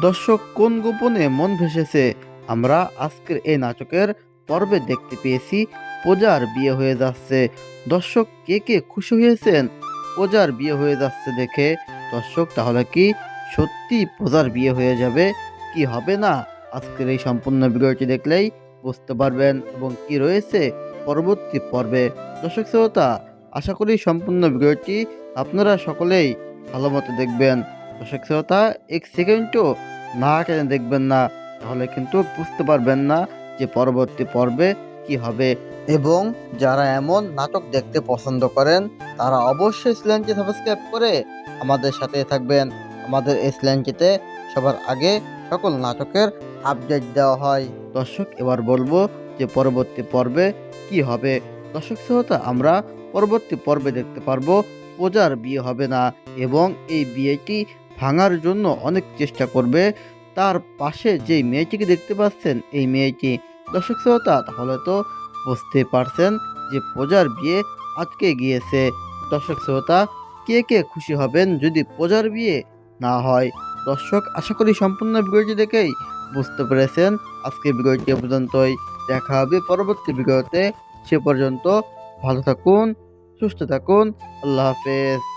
দর্শক, কোন গোপনে মন ভেসেছে? আমরা আজকের এই নাটকের পর্বে দেখতে পেয়েছি পূজার বিয়ে হয়ে যাচ্ছে। দর্শক, কে কে খুশি হয়েছেন পূজার বিয়ে হয়ে যাচ্ছে দেখে? দর্শক, তাহলে কি সত্যি পূজার বিয়ে হয়ে যাবে? কি হবে না? আজকের এই সম্পূর্ণ ভিডিওটি দেখলেই বুঝতে পারবেন এবং কি রয়েছে পরবর্তী পর্বে। দর্শক, শ্রোতা, আশা করি সম্পূর্ণ ভিডিওটি আপনারা সকলেই ভালো মতো দেখবেন। দর্শক শ্রোতা এক সেকেন্ডও না টেনে দেখবেন না। তাহলে কিন্তু বুঝতে পারবেন না যে পরবর্তী পর্বে কি হবে। এবং যারা এমন নাটক দেখতে পছন্দ করেন, তারা অবশ্যই চ্যানেলটি সাবস্ক্রাইব করে আমাদের সাথে থাকবেন। আমাদের এই চ্যানেলটিতে সবার আগে সকল নাটকের আপডেট দেওয়া হয়। দর্শক, এবার বলব যে পরবর্তী পর্বে কি হবে। দর্শক, শ্রোতা, আমরা পরবর্তী পর্বে দেখতে পারব পূজার বিয়ে হবে না। এবং এই বিয়েটি ভাঙার জন্য অনেক চেষ্টা করবে। তার পাশে যে মেয়েটিকে দেখতে পাচ্ছেন, এই মেয়েটি দর্শক শ্রোতা, তাহলে তো বুঝতে পারছেন যে প্রজার বিয়ে আজকে গিয়েছে। দর্শক শ্রোতা, কে কে খুশি হবেন যদি প্রজার বিয়ে না হয়? দর্শক, আশা করি সম্পূর্ণ ভিডিওটি দেখেই বুঝতে পেরেছেন। আজকে ভিডিওটি পর্যন্তই। দেখা হবে পরবর্তী ভিডিওতে। সে পর্যন্ত ভালো থাকুন, সুস্থ থাকুন। আল্লাহ হাফেজ।